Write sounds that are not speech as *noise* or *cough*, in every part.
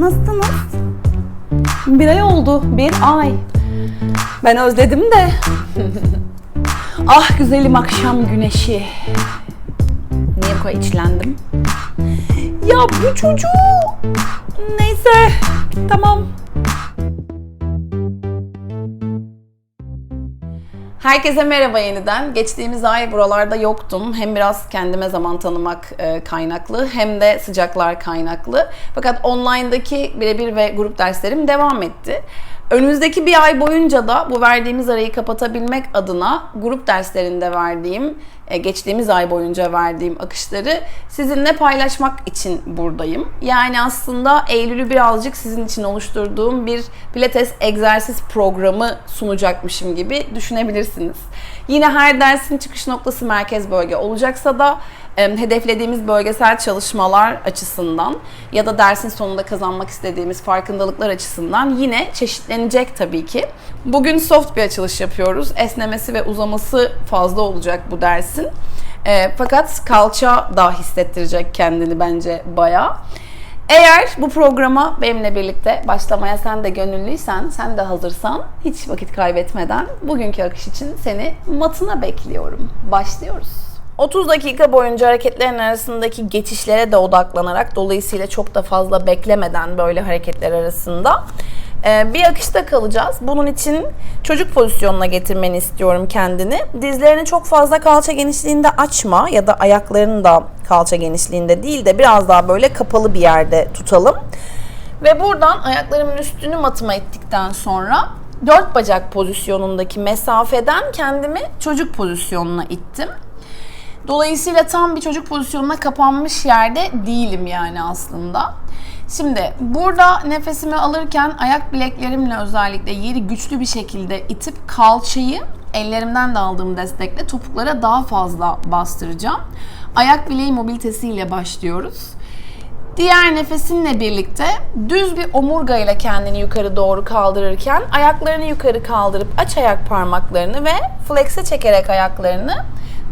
Nasılsınız? Bir ay oldu. Bir ay. Ben özledim de. *laughs* ah güzelim akşam güneşi. Niye bu kadar içlendim? Ya bu çocuğu. Neyse. Tamam. Herkese merhaba yeniden. Geçtiğimiz ay buralarda yoktum. Hem biraz kendime zaman tanımak e, kaynaklı hem de sıcaklar kaynaklı. Fakat online'daki birebir ve grup derslerim devam etti. Önümüzdeki bir ay boyunca da bu verdiğimiz arayı kapatabilmek adına grup derslerinde verdiğim, geçtiğimiz ay boyunca verdiğim akışları sizinle paylaşmak için buradayım. Yani aslında Eylül'ü birazcık sizin için oluşturduğum bir pilates egzersiz programı sunacakmışım gibi düşünebilirsiniz. Yine her dersin çıkış noktası merkez bölge olacaksa da e, hedeflediğimiz bölgesel çalışmalar açısından ya da dersin sonunda kazanmak istediğimiz farkındalıklar açısından yine çeşitlenecek tabii ki. Bugün soft bir açılış yapıyoruz. Esnemesi ve uzaması fazla olacak bu dersin. E, fakat kalça da hissettirecek kendini bence bayağı. Eğer bu programa benimle birlikte başlamaya sen de gönüllüysen, sen de hazırsan hiç vakit kaybetmeden bugünkü akış için seni matına bekliyorum. Başlıyoruz. 30 dakika boyunca hareketlerin arasındaki geçişlere de odaklanarak dolayısıyla çok da fazla beklemeden böyle hareketler arasında bir akışta kalacağız. Bunun için çocuk pozisyonuna getirmeni istiyorum kendini. Dizlerini çok fazla kalça genişliğinde açma ya da ayaklarını da kalça genişliğinde değil de biraz daha böyle kapalı bir yerde tutalım. Ve buradan ayaklarımın üstünü matıma ettikten sonra dört bacak pozisyonundaki mesafeden kendimi çocuk pozisyonuna ittim. Dolayısıyla tam bir çocuk pozisyonuna kapanmış yerde değilim yani aslında. Şimdi burada nefesimi alırken ayak bileklerimle özellikle yeri güçlü bir şekilde itip kalçayı ellerimden de aldığım destekle topuklara daha fazla bastıracağım. Ayak bileği mobilitesiyle başlıyoruz. Diğer nefesinle birlikte düz bir omurga ile kendini yukarı doğru kaldırırken ayaklarını yukarı kaldırıp aç ayak parmaklarını ve flex'e çekerek ayaklarını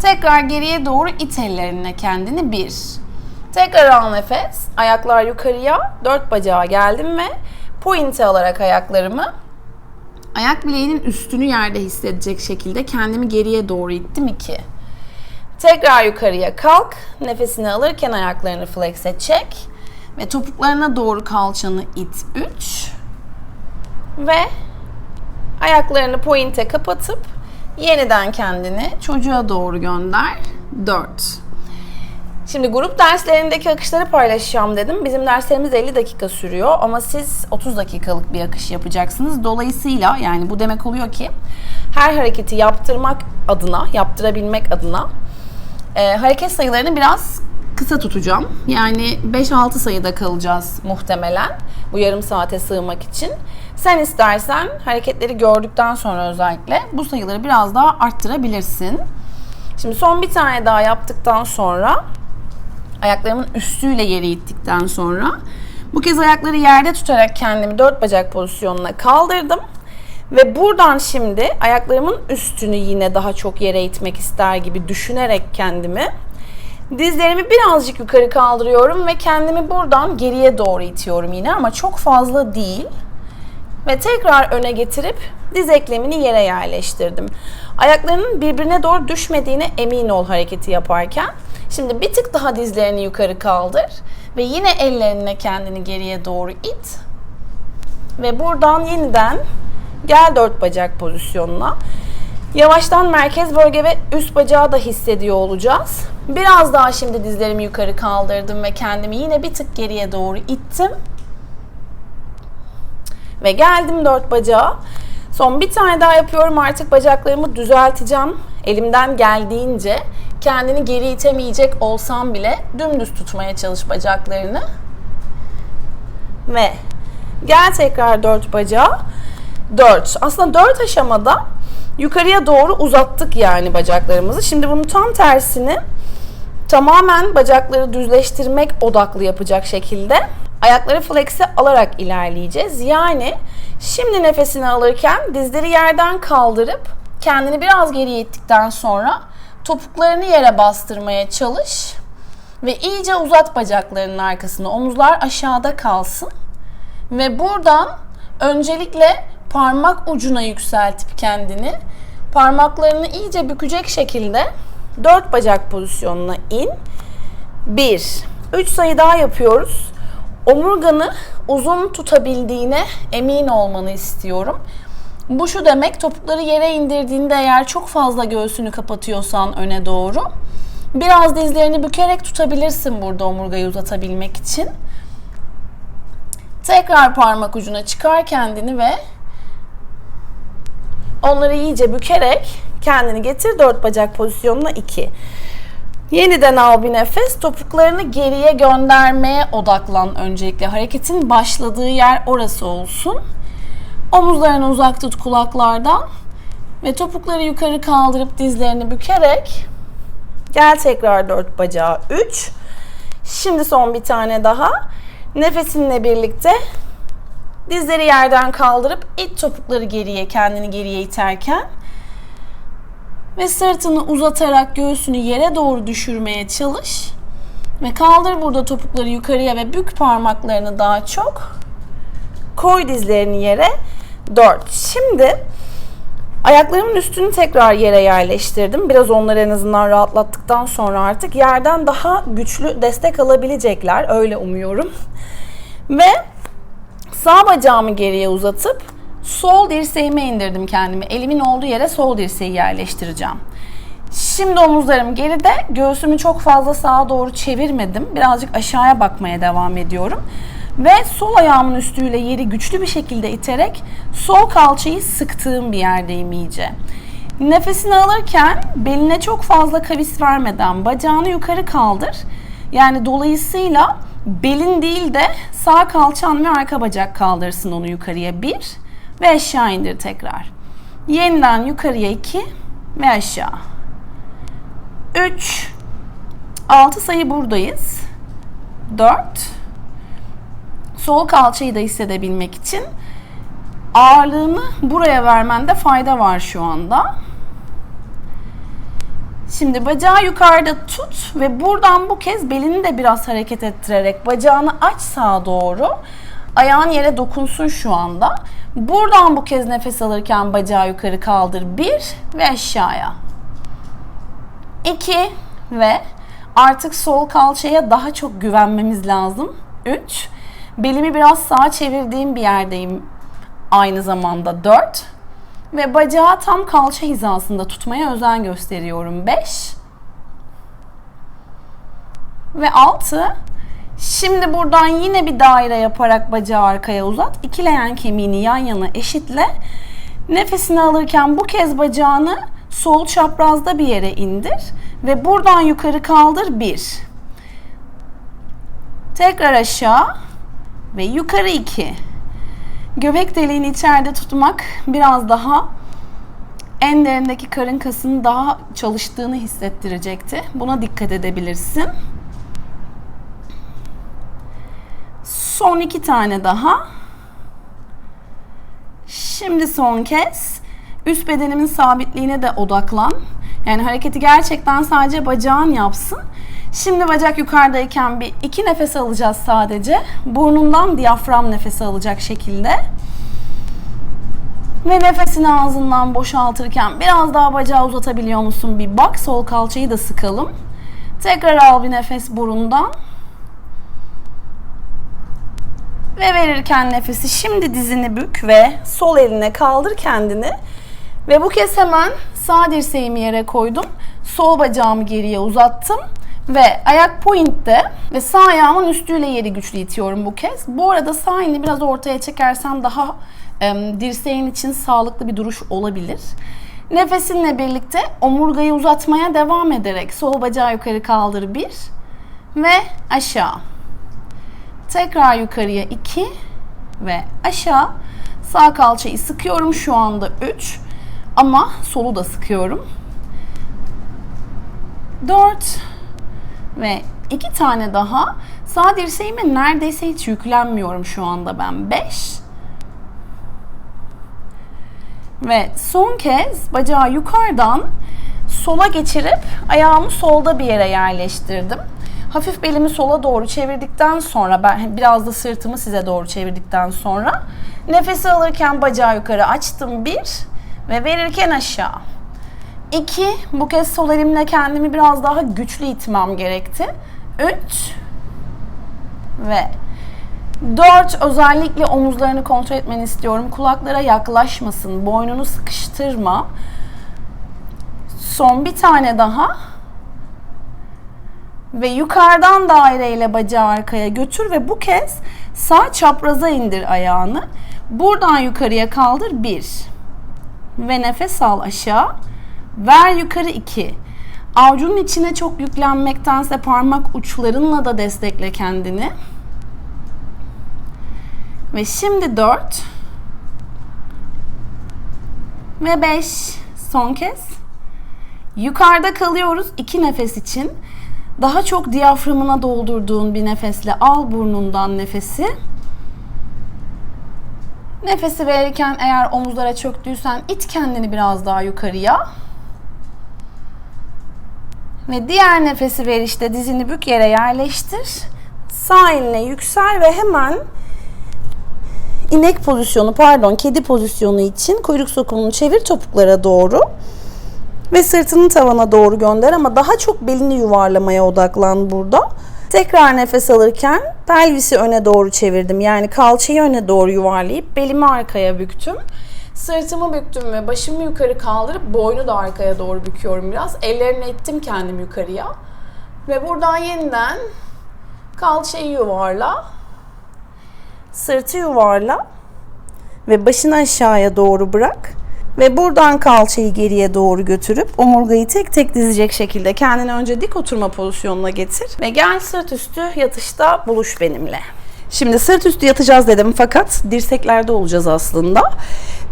tekrar geriye doğru it ellerine kendini bir. Tekrar al nefes. Ayaklar yukarıya. Dört bacağa geldim ve pointe alarak ayaklarımı ayak bileğinin üstünü yerde hissedecek şekilde kendimi geriye doğru ittim iki. Tekrar yukarıya kalk. Nefesini alırken ayaklarını flex'e çek. Ve topuklarına doğru kalçanı it 3. Ve ayaklarını pointe kapatıp yeniden kendini çocuğa doğru gönder 4. Şimdi grup derslerindeki akışları paylaşacağım dedim. Bizim derslerimiz 50 dakika sürüyor ama siz 30 dakikalık bir akış yapacaksınız. Dolayısıyla yani bu demek oluyor ki her hareketi yaptırmak adına, yaptırabilmek adına e, hareket sayılarını biraz kısa tutacağım. Yani 5-6 sayıda kalacağız muhtemelen bu yarım saate sığmak için. Sen istersen hareketleri gördükten sonra özellikle bu sayıları biraz daha arttırabilirsin. Şimdi son bir tane daha yaptıktan sonra ayaklarımın üstüyle yere ittikten sonra bu kez ayakları yerde tutarak kendimi dört bacak pozisyonuna kaldırdım. Ve buradan şimdi ayaklarımın üstünü yine daha çok yere itmek ister gibi düşünerek kendimi dizlerimi birazcık yukarı kaldırıyorum ve kendimi buradan geriye doğru itiyorum yine ama çok fazla değil. Ve tekrar öne getirip diz eklemini yere yerleştirdim. Ayaklarının birbirine doğru düşmediğine emin ol hareketi yaparken. Şimdi bir tık daha dizlerini yukarı kaldır ve yine ellerine kendini geriye doğru it. Ve buradan yeniden gel dört bacak pozisyonuna. Yavaştan merkez bölge ve üst bacağı da hissediyor olacağız. Biraz daha şimdi dizlerimi yukarı kaldırdım ve kendimi yine bir tık geriye doğru ittim. Ve geldim dört bacağa. Son bir tane daha yapıyorum. Artık bacaklarımı düzelteceğim. Elimden geldiğince kendini geri itemeyecek olsam bile dümdüz tutmaya çalış bacaklarını. Ve gel tekrar dört bacağa. Dört. Aslında dört aşamada yukarıya doğru uzattık yani bacaklarımızı. Şimdi bunun tam tersini tamamen bacakları düzleştirmek odaklı yapacak şekilde ayakları flex'e alarak ilerleyeceğiz. Yani şimdi nefesini alırken dizleri yerden kaldırıp kendini biraz geriye ittikten sonra topuklarını yere bastırmaya çalış ve iyice uzat bacaklarının arkasını. Omuzlar aşağıda kalsın. Ve buradan öncelikle parmak ucuna yükseltip kendini parmaklarını iyice bükecek şekilde dört bacak pozisyonuna in. 1. 3 sayı daha yapıyoruz. Omurganı uzun tutabildiğine emin olmanı istiyorum. Bu şu demek topukları yere indirdiğinde eğer çok fazla göğsünü kapatıyorsan öne doğru biraz dizlerini bükerek tutabilirsin burada omurgayı uzatabilmek için. Tekrar parmak ucuna çıkar kendini ve onları iyice bükerek kendini getir dört bacak pozisyonuna 2. Yeniden al bir nefes. Topuklarını geriye göndermeye odaklan öncelikle. Hareketin başladığı yer orası olsun. Omuzlarını uzak tut kulaklardan. Ve topukları yukarı kaldırıp dizlerini bükerek gel tekrar dört bacağı 3. Şimdi son bir tane daha. Nefesinle birlikte dizleri yerden kaldırıp it topukları geriye kendini geriye iterken ve sırtını uzatarak göğsünü yere doğru düşürmeye çalış. Ve kaldır burada topukları yukarıya ve bük parmaklarını daha çok. Koy dizlerini yere. 4. Şimdi ayaklarımın üstünü tekrar yere yerleştirdim. Biraz onları en azından rahatlattıktan sonra artık yerden daha güçlü destek alabilecekler. Öyle umuyorum. Ve sağ bacağımı geriye uzatıp sol dirseğime indirdim kendimi. Elimin olduğu yere sol dirseği yerleştireceğim. Şimdi omuzlarım geride. Göğsümü çok fazla sağa doğru çevirmedim. Birazcık aşağıya bakmaya devam ediyorum. Ve sol ayağımın üstüyle yeri güçlü bir şekilde iterek sol kalçayı sıktığım bir yerdeyim iyice. Nefesini alırken beline çok fazla kavis vermeden bacağını yukarı kaldır. Yani dolayısıyla belin değil de sağ kalçan ve arka bacak kaldırsın onu yukarıya bir ve aşağı indir tekrar. Yeniden yukarıya 2 ve aşağı. 3 6 sayı buradayız. 4 Sol kalçayı da hissedebilmek için ağırlığını buraya vermende fayda var şu anda. Şimdi bacağı yukarıda tut ve buradan bu kez belini de biraz hareket ettirerek bacağını aç sağa doğru. Ayağın yere dokunsun şu anda. Buradan bu kez nefes alırken bacağı yukarı kaldır. Bir ve aşağıya. İki ve artık sol kalçaya daha çok güvenmemiz lazım. Üç. Belimi biraz sağa çevirdiğim bir yerdeyim. Aynı zamanda dört. Ve bacağı tam kalça hizasında tutmaya özen gösteriyorum. Beş. Ve altı. Şimdi buradan yine bir daire yaparak bacağı arkaya uzat. İkileyen kemiğini yan yana eşitle. Nefesini alırken bu kez bacağını sol çaprazda bir yere indir. Ve buradan yukarı kaldır. Bir. Tekrar aşağı. Ve yukarı iki. Göbek deliğini içeride tutmak biraz daha en derindeki karın kasının daha çalıştığını hissettirecekti. Buna dikkat edebilirsin. Son iki tane daha. Şimdi son kez üst bedenimin sabitliğine de odaklan. Yani hareketi gerçekten sadece bacağın yapsın. Şimdi bacak yukarıdayken bir iki nefes alacağız sadece. Burnundan diyafram nefesi alacak şekilde. Ve nefesini ağzından boşaltırken biraz daha bacağı uzatabiliyor musun bir bak. Sol kalçayı da sıkalım. Tekrar al bir nefes burundan. Ve verirken nefesi şimdi dizini bük ve sol eline kaldır kendini. Ve bu kez hemen sağ dirseğimi yere koydum. Sol bacağımı geriye uzattım. Ve ayak pointte ve sağ ayağımın üstüyle yeri güçlü itiyorum bu kez. Bu arada sağ elini biraz ortaya çekersem daha e, dirseğin için sağlıklı bir duruş olabilir. Nefesinle birlikte omurgayı uzatmaya devam ederek sol bacağı yukarı kaldır bir ve aşağı. Tekrar yukarıya 2 ve aşağı. Sağ kalçayı sıkıyorum şu anda 3 ama solu da sıkıyorum. 4 ve 2 tane daha. Sağ dirseğime neredeyse hiç yüklenmiyorum şu anda ben. 5 ve son kez bacağı yukarıdan sola geçirip ayağımı solda bir yere yerleştirdim. Hafif belimi sola doğru çevirdikten sonra ben biraz da sırtımı size doğru çevirdikten sonra nefesi alırken bacağı yukarı açtım bir ve verirken aşağı. İki, bu kez sol elimle kendimi biraz daha güçlü itmem gerekti. Üç ve dört, özellikle omuzlarını kontrol etmeni istiyorum. Kulaklara yaklaşmasın, boynunu sıkıştırma. Son bir tane daha. Ve yukarıdan daireyle bacağı arkaya götür ve bu kez sağ çapraza indir ayağını. Buradan yukarıya kaldır bir. Ve nefes al aşağı. Ver yukarı iki. Avucunun içine çok yüklenmektense parmak uçlarınla da destekle kendini. Ve şimdi dört. Ve beş. Son kez. Yukarıda kalıyoruz iki nefes için. Daha çok diyaframına doldurduğun bir nefesle al burnundan nefesi. Nefesi verirken eğer omuzlara çöktüysen it kendini biraz daha yukarıya. Ve diğer nefesi verişte dizini bük yere yerleştir. Sağ eline yüksel ve hemen inek pozisyonu pardon kedi pozisyonu için kuyruk sokumunu çevir topuklara doğru. Ve sırtını tavana doğru gönder ama daha çok belini yuvarlamaya odaklan burada. Tekrar nefes alırken pelvisi öne doğru çevirdim. Yani kalçayı öne doğru yuvarlayıp belimi arkaya büktüm. Sırtımı büktüm ve başımı yukarı kaldırıp boynu da arkaya doğru büküyorum biraz. Ellerini ettim kendim yukarıya. Ve buradan yeniden kalçayı yuvarla. Sırtı yuvarla. Ve başını aşağıya doğru bırak. Ve buradan kalçayı geriye doğru götürüp omurgayı tek tek dizecek şekilde kendini önce dik oturma pozisyonuna getir. Ve gel sırt üstü yatışta buluş benimle. Şimdi sırt üstü yatacağız dedim fakat dirseklerde olacağız aslında.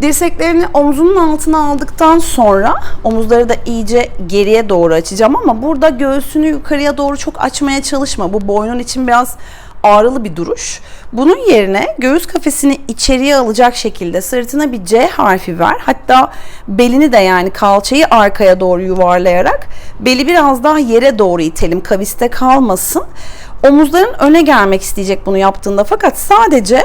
Dirseklerini omzunun altına aldıktan sonra omuzları da iyice geriye doğru açacağım ama burada göğsünü yukarıya doğru çok açmaya çalışma. Bu boynun için biraz ağrılı bir duruş. Bunun yerine göğüs kafesini içeriye alacak şekilde sırtına bir C harfi ver. Hatta belini de yani kalçayı arkaya doğru yuvarlayarak beli biraz daha yere doğru itelim. Kaviste kalmasın. Omuzların öne gelmek isteyecek bunu yaptığında fakat sadece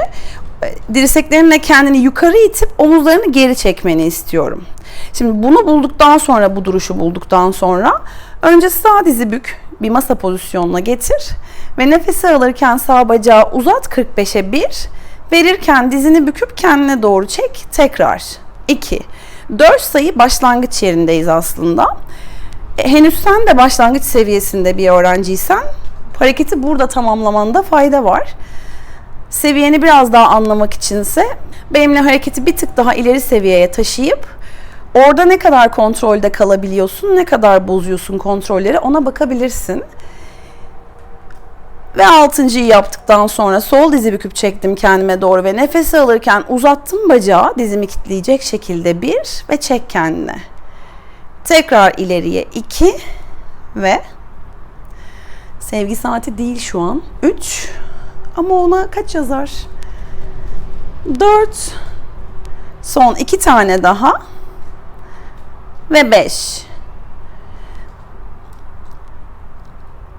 dirseklerinle kendini yukarı itip omuzlarını geri çekmeni istiyorum. Şimdi bunu bulduktan sonra bu duruşu bulduktan sonra önce sağ dizi bük bir masa pozisyonuna getir ve nefesi alırken sağ bacağı uzat 45'e 1 verirken dizini büküp kendine doğru çek tekrar 2 4 sayı başlangıç yerindeyiz aslında. E, henüz sen de başlangıç seviyesinde bir öğrenciysen hareketi burada tamamlamanda fayda var. Seviyeni biraz daha anlamak içinse benimle hareketi bir tık daha ileri seviyeye taşıyıp orada ne kadar kontrolde kalabiliyorsun, ne kadar bozuyorsun kontrolleri ona bakabilirsin. Ve altıncıyı yaptıktan sonra sol dizi büküp çektim kendime doğru ve nefesi alırken uzattım bacağı dizimi kitleyecek şekilde bir ve çek kendine. Tekrar ileriye iki ve sevgi saati değil şu an. Üç ama ona kaç yazar? Dört. Son iki tane daha. Ve beş.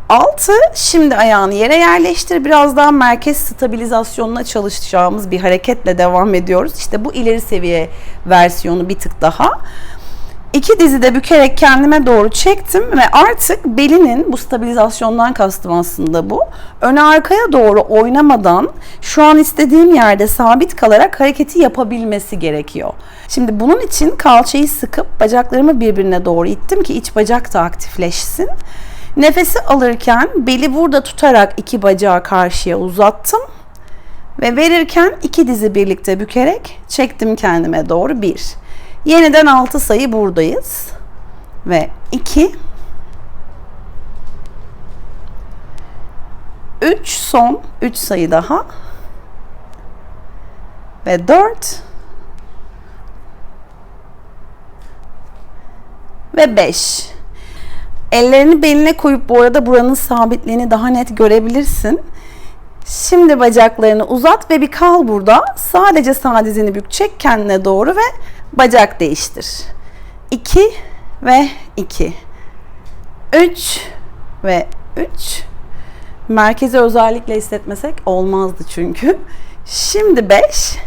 6. Şimdi ayağını yere yerleştir. Biraz daha merkez stabilizasyonuna çalışacağımız bir hareketle devam ediyoruz. İşte bu ileri seviye versiyonu bir tık daha. İki dizi de bükerek kendime doğru çektim ve artık belinin bu stabilizasyondan kastım aslında bu. Öne arkaya doğru oynamadan şu an istediğim yerde sabit kalarak hareketi yapabilmesi gerekiyor. Şimdi bunun için kalçayı sıkıp bacaklarımı birbirine doğru ittim ki iç bacak da aktifleşsin. Nefesi alırken beli burada tutarak iki bacağı karşıya uzattım. Ve verirken iki dizi birlikte bükerek çektim kendime doğru bir. Yeniden 6 sayı buradayız. Ve 2 3 son 3 sayı daha. Ve 4 ve 5. Ellerini beline koyup bu arada buranın sabitliğini daha net görebilirsin. Şimdi bacaklarını uzat ve bir kal burada. Sadece sağ dizini bük çek kendine doğru ve bacak değiştir. 2 ve 2. 3 ve 3. Merkezi özellikle hissetmesek olmazdı çünkü. Şimdi 5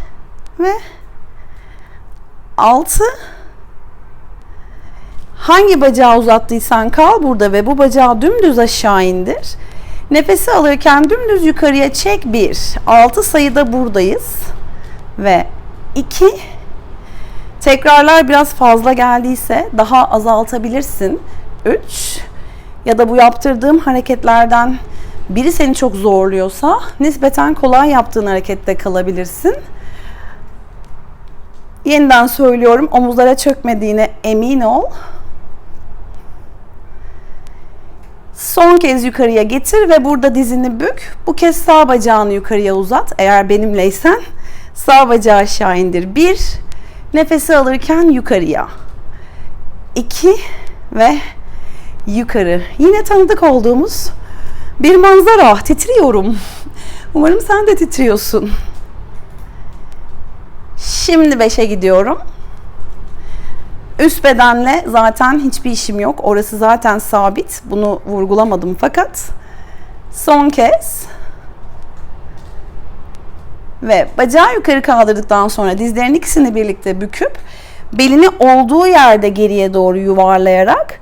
ve 6 Hangi bacağı uzattıysan kal burada ve bu bacağı dümdüz aşağı indir. Nefesi alırken dümdüz yukarıya çek 1. 6 sayıda buradayız. Ve 2 Tekrarlar biraz fazla geldiyse daha azaltabilirsin. 3 ya da bu yaptırdığım hareketlerden biri seni çok zorluyorsa nispeten kolay yaptığın harekette kalabilirsin. Yeniden söylüyorum omuzlara çökmediğine emin ol. Son kez yukarıya getir ve burada dizini bük. Bu kez sağ bacağını yukarıya uzat. Eğer benimleysen sağ bacağı aşağı indir. Bir, nefesi alırken yukarıya. İki ve yukarı. Yine tanıdık olduğumuz bir manzara. Titriyorum. Umarım sen de titriyorsun. Şimdi 5'e gidiyorum. Üst bedenle zaten hiçbir işim yok. Orası zaten sabit. Bunu vurgulamadım fakat son kez ve bacağı yukarı kaldırdıktan sonra dizlerin ikisini birlikte büküp belini olduğu yerde geriye doğru yuvarlayarak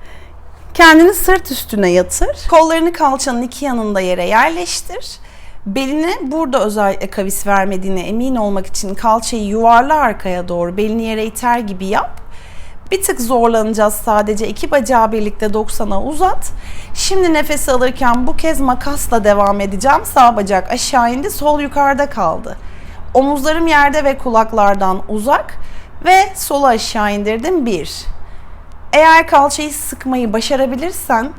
kendini sırt üstüne yatır. Kollarını kalçanın iki yanında yere yerleştir. Belini burada özellikle kavis vermediğine emin olmak için kalçayı yuvarla arkaya doğru belini yere iter gibi yap. Bir tık zorlanacağız sadece. iki bacağı birlikte 90'a uzat. Şimdi nefes alırken bu kez makasla devam edeceğim. Sağ bacak aşağı indi, sol yukarıda kaldı. Omuzlarım yerde ve kulaklardan uzak ve sola aşağı indirdim. Bir. Eğer kalçayı sıkmayı başarabilirsen,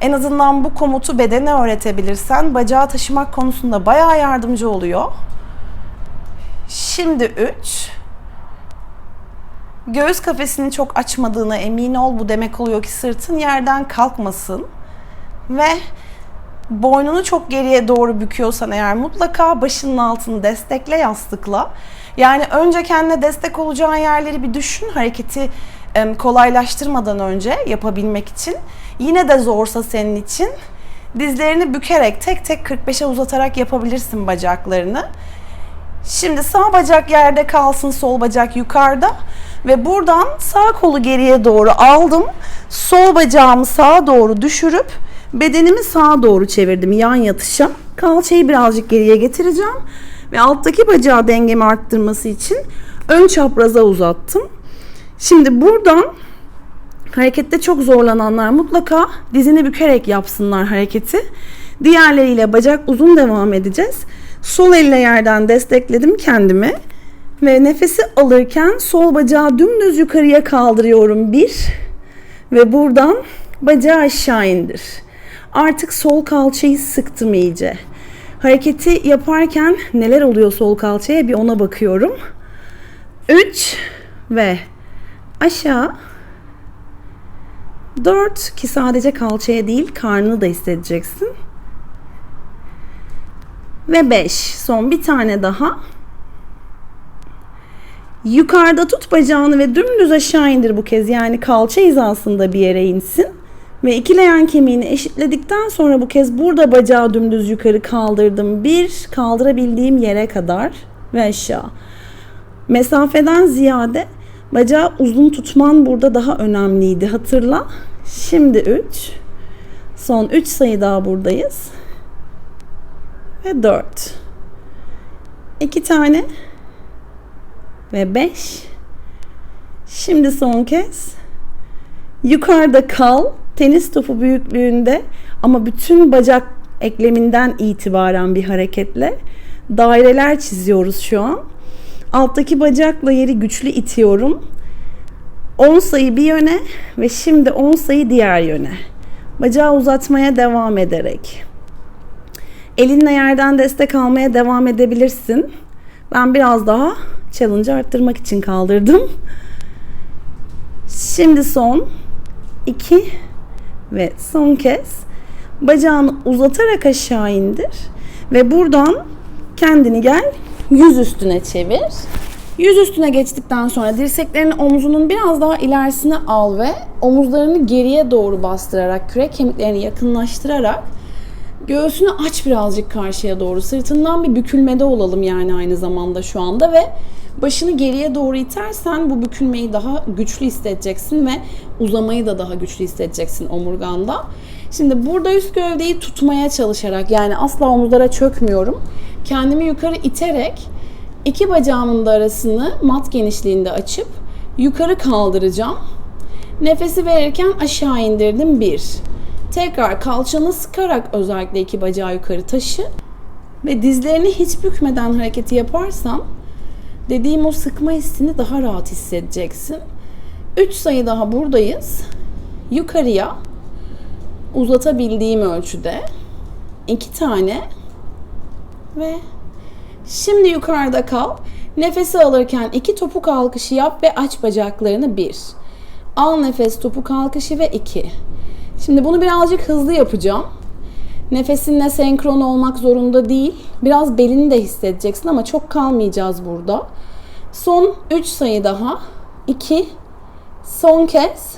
en azından bu komutu bedene öğretebilirsen bacağı taşımak konusunda bayağı yardımcı oluyor. Şimdi 3. Göğüs kafesini çok açmadığına emin ol. Bu demek oluyor ki sırtın yerden kalkmasın. Ve boynunu çok geriye doğru büküyorsan eğer mutlaka başının altını destekle yastıkla. Yani önce kendine destek olacağın yerleri bir düşün. Hareketi kolaylaştırmadan önce yapabilmek için. Yine de zorsa senin için dizlerini bükerek tek tek 45'e uzatarak yapabilirsin bacaklarını. Şimdi sağ bacak yerde kalsın, sol bacak yukarıda ve buradan sağ kolu geriye doğru aldım. Sol bacağımı sağa doğru düşürüp bedenimi sağa doğru çevirdim yan yatışa. Kalçayı birazcık geriye getireceğim ve alttaki bacağı dengemi arttırması için ön çapraza uzattım. Şimdi buradan harekette çok zorlananlar mutlaka dizini bükerek yapsınlar hareketi. Diğerleriyle bacak uzun devam edeceğiz. Sol elle yerden destekledim kendimi. Ve nefesi alırken sol bacağı dümdüz yukarıya kaldırıyorum. Bir. Ve buradan bacağı aşağı indir. Artık sol kalçayı sıktım iyice. Hareketi yaparken neler oluyor sol kalçaya bir ona bakıyorum. 3 ve aşağı 4 ki sadece kalçaya değil karnını da hissedeceksin. Ve 5. Son bir tane daha. Yukarıda tut bacağını ve dümdüz aşağı indir bu kez. Yani kalça hizasında bir yere insin. Ve iki leğen kemiğini eşitledikten sonra bu kez burada bacağı dümdüz yukarı kaldırdım. Bir, kaldırabildiğim yere kadar ve aşağı. Mesafeden ziyade bacağı uzun tutman burada daha önemliydi. Hatırla. Şimdi 3. Son 3 sayı daha buradayız. Ve 4. 2 tane ve 5. Şimdi son kez. Yukarıda kal. Tenis topu büyüklüğünde ama bütün bacak ekleminden itibaren bir hareketle daireler çiziyoruz şu an. Alttaki bacakla yeri güçlü itiyorum. 10 sayı bir yöne ve şimdi 10 sayı diğer yöne. Bacağı uzatmaya devam ederek. Elinle yerden destek almaya devam edebilirsin. Ben biraz daha challenge'ı arttırmak için kaldırdım. Şimdi son 2 ve son kez bacağını uzatarak aşağı indir ve buradan kendini gel yüz üstüne çevir. Yüz üstüne geçtikten sonra dirseklerini omzunun biraz daha ilerisine al ve omuzlarını geriye doğru bastırarak, kürek kemiklerini yakınlaştırarak Göğsünü aç birazcık karşıya doğru. Sırtından bir bükülmede olalım yani aynı zamanda şu anda ve başını geriye doğru itersen bu bükülmeyi daha güçlü hissedeceksin ve uzamayı da daha güçlü hissedeceksin omurganda. Şimdi burada üst gövdeyi tutmaya çalışarak yani asla omuzlara çökmüyorum. Kendimi yukarı iterek iki bacağımın da arasını mat genişliğinde açıp yukarı kaldıracağım. Nefesi verirken aşağı indirdim bir. Tekrar kalçanı sıkarak özellikle iki bacağı yukarı taşı. Ve dizlerini hiç bükmeden hareketi yaparsan dediğim o sıkma hissini daha rahat hissedeceksin. 3 sayı daha buradayız. Yukarıya uzatabildiğim ölçüde iki tane ve şimdi yukarıda kal. Nefesi alırken iki topuk kalkışı yap ve aç bacaklarını bir. Al nefes topuk kalkışı ve iki. Şimdi bunu birazcık hızlı yapacağım. Nefesinle senkron olmak zorunda değil. Biraz belini de hissedeceksin ama çok kalmayacağız burada. Son 3 sayı daha. 2. Son kez.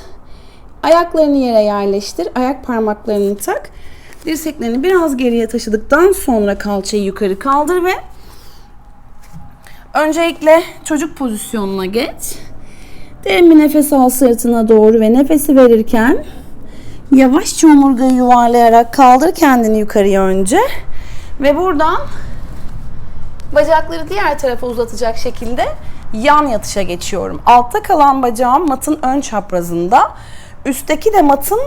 Ayaklarını yere yerleştir. Ayak parmaklarını tak. Dirseklerini biraz geriye taşıdıktan sonra kalçayı yukarı kaldır ve öncelikle çocuk pozisyonuna geç. Derin bir nefes al sırtına doğru ve nefesi verirken Yavaşça omurgayı yuvarlayarak kaldır kendini yukarıya önce. Ve buradan bacakları diğer tarafa uzatacak şekilde yan yatışa geçiyorum. Altta kalan bacağım matın ön çaprazında. Üstteki de matın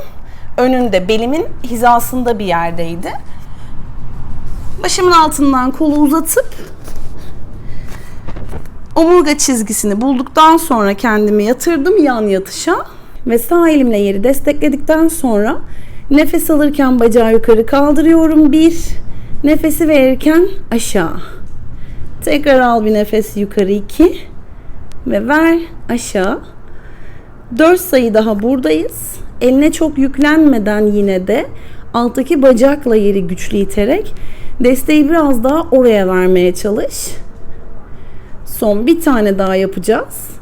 önünde, belimin hizasında bir yerdeydi. Başımın altından kolu uzatıp omurga çizgisini bulduktan sonra kendimi yatırdım yan yatışa ve sağ elimle yeri destekledikten sonra nefes alırken bacağı yukarı kaldırıyorum. Bir, nefesi verirken aşağı. Tekrar al bir nefes yukarı iki ve ver aşağı. Dört sayı daha buradayız. Eline çok yüklenmeden yine de alttaki bacakla yeri güçlü iterek desteği biraz daha oraya vermeye çalış. Son bir tane daha yapacağız.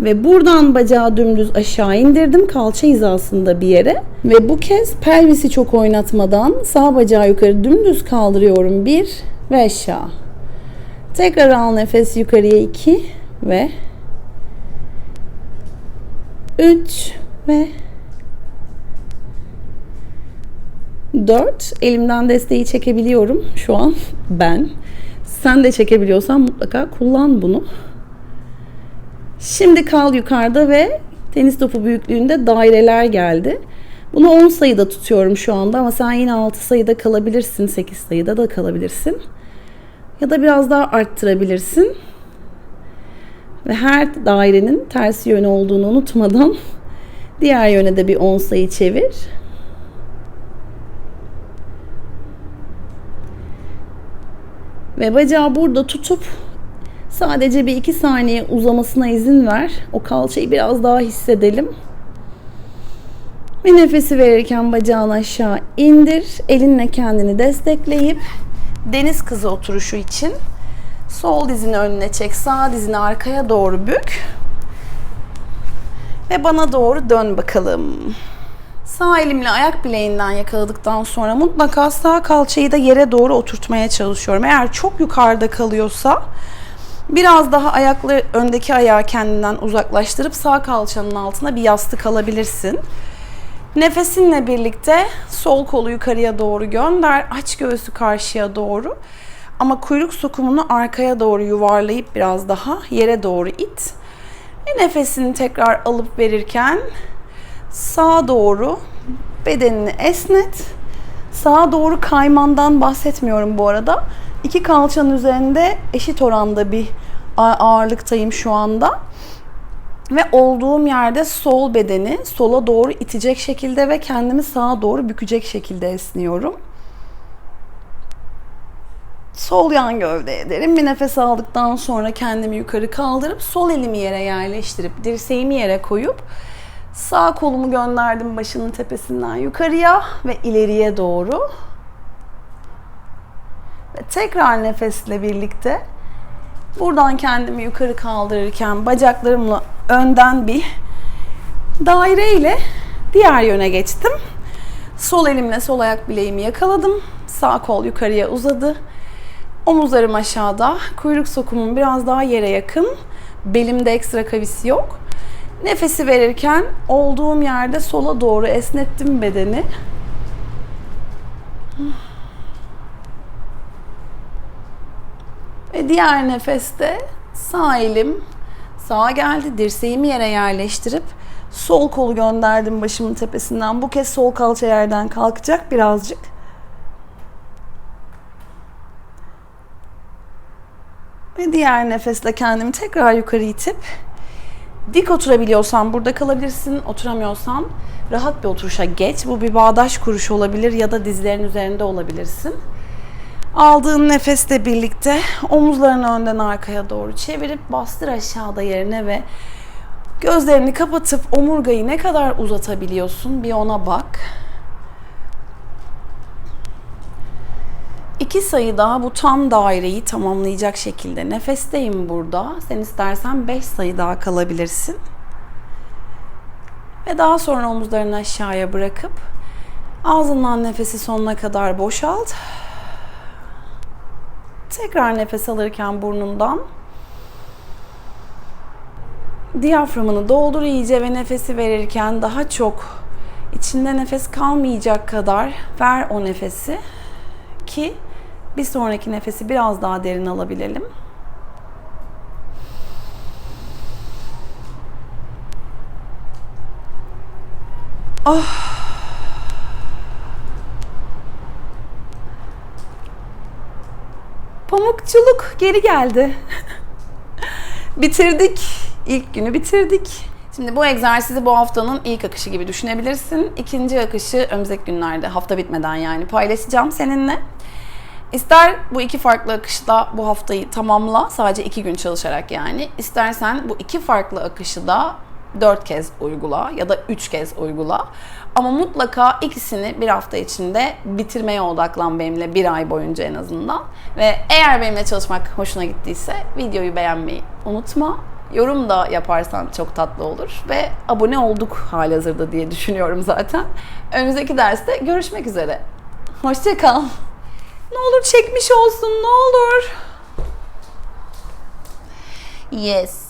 Ve buradan bacağı dümdüz aşağı indirdim kalça hizasında bir yere. Ve bu kez pelvisi çok oynatmadan sağ bacağı yukarı dümdüz kaldırıyorum. Bir ve aşağı. Tekrar al nefes yukarıya iki ve üç ve dört. Elimden desteği çekebiliyorum şu an ben. Sen de çekebiliyorsan mutlaka kullan bunu. Şimdi kal yukarıda ve tenis topu büyüklüğünde daireler geldi. Bunu 10 sayıda tutuyorum şu anda ama sen yine 6 sayıda kalabilirsin, 8 sayıda da kalabilirsin. Ya da biraz daha arttırabilirsin. Ve her dairenin tersi yönü olduğunu unutmadan *laughs* diğer yöne de bir 10 sayı çevir. Ve bacağı burada tutup Sadece bir iki saniye uzamasına izin ver. O kalçayı biraz daha hissedelim. Ve nefesi verirken bacağını aşağı indir. Elinle kendini destekleyip deniz kızı oturuşu için sol dizini önüne çek. Sağ dizini arkaya doğru bük. Ve bana doğru dön bakalım. Sağ elimle ayak bileğinden yakaladıktan sonra mutlaka sağ kalçayı da yere doğru oturtmaya çalışıyorum. Eğer çok yukarıda kalıyorsa Biraz daha ayakları öndeki ayağı kendinden uzaklaştırıp sağ kalçanın altına bir yastık alabilirsin. Nefesinle birlikte sol kolu yukarıya doğru gönder. Aç göğsü karşıya doğru. Ama kuyruk sokumunu arkaya doğru yuvarlayıp biraz daha yere doğru it. Ve nefesini tekrar alıp verirken sağa doğru bedenini esnet. Sağa doğru kaymandan bahsetmiyorum bu arada. İki kalçanın üzerinde eşit oranda bir ağırlıktayım şu anda. Ve olduğum yerde sol bedeni sola doğru itecek şekilde ve kendimi sağa doğru bükecek şekilde esniyorum. Sol yan gövdeye derin bir nefes aldıktan sonra kendimi yukarı kaldırıp sol elimi yere yerleştirip dirseğimi yere koyup sağ kolumu gönderdim başının tepesinden yukarıya ve ileriye doğru. Ve tekrar nefesle birlikte buradan kendimi yukarı kaldırırken bacaklarımla önden bir daire ile diğer yöne geçtim. Sol elimle sol ayak bileğimi yakaladım. Sağ kol yukarıya uzadı. Omuzlarım aşağıda. Kuyruk sokumum biraz daha yere yakın. Belimde ekstra kavisi yok. Nefesi verirken olduğum yerde sola doğru esnettim bedeni. Ve diğer nefeste sağ elim sağa geldi. Dirseğimi yere yerleştirip sol kolu gönderdim başımın tepesinden. Bu kez sol kalça yerden kalkacak birazcık. Ve diğer nefesle kendimi tekrar yukarı itip dik oturabiliyorsan burada kalabilirsin. Oturamıyorsan rahat bir oturuşa geç. Bu bir bağdaş kuruş olabilir ya da dizlerin üzerinde olabilirsin. Aldığın nefesle birlikte omuzlarını önden arkaya doğru çevirip bastır aşağıda yerine ve gözlerini kapatıp omurgayı ne kadar uzatabiliyorsun bir ona bak. İki sayı daha bu tam daireyi tamamlayacak şekilde nefesteyim burada. Sen istersen beş sayı daha kalabilirsin. Ve daha sonra omuzlarını aşağıya bırakıp ağzından nefesi sonuna kadar boşalt. Tekrar nefes alırken burnundan diyaframını doldur iyice ve nefesi verirken daha çok içinde nefes kalmayacak kadar ver o nefesi ki bir sonraki nefesi biraz daha derin alabilelim. Oh. Pamukçuluk geri geldi. bitirdik. İlk günü bitirdik. Şimdi bu egzersizi bu haftanın ilk akışı gibi düşünebilirsin. İkinci akışı önümüzdeki günlerde hafta bitmeden yani paylaşacağım seninle. İster bu iki farklı akışta bu haftayı tamamla sadece iki gün çalışarak yani. İstersen bu iki farklı akışı da dört kez uygula ya da üç kez uygula. Ama mutlaka ikisini bir hafta içinde bitirmeye odaklan benimle bir ay boyunca en azından. Ve eğer benimle çalışmak hoşuna gittiyse videoyu beğenmeyi unutma. Yorum da yaparsan çok tatlı olur. Ve abone olduk halihazırda diye düşünüyorum zaten. Önümüzdeki derste görüşmek üzere. Hoşçakal. Ne olur çekmiş olsun ne olur. Yes.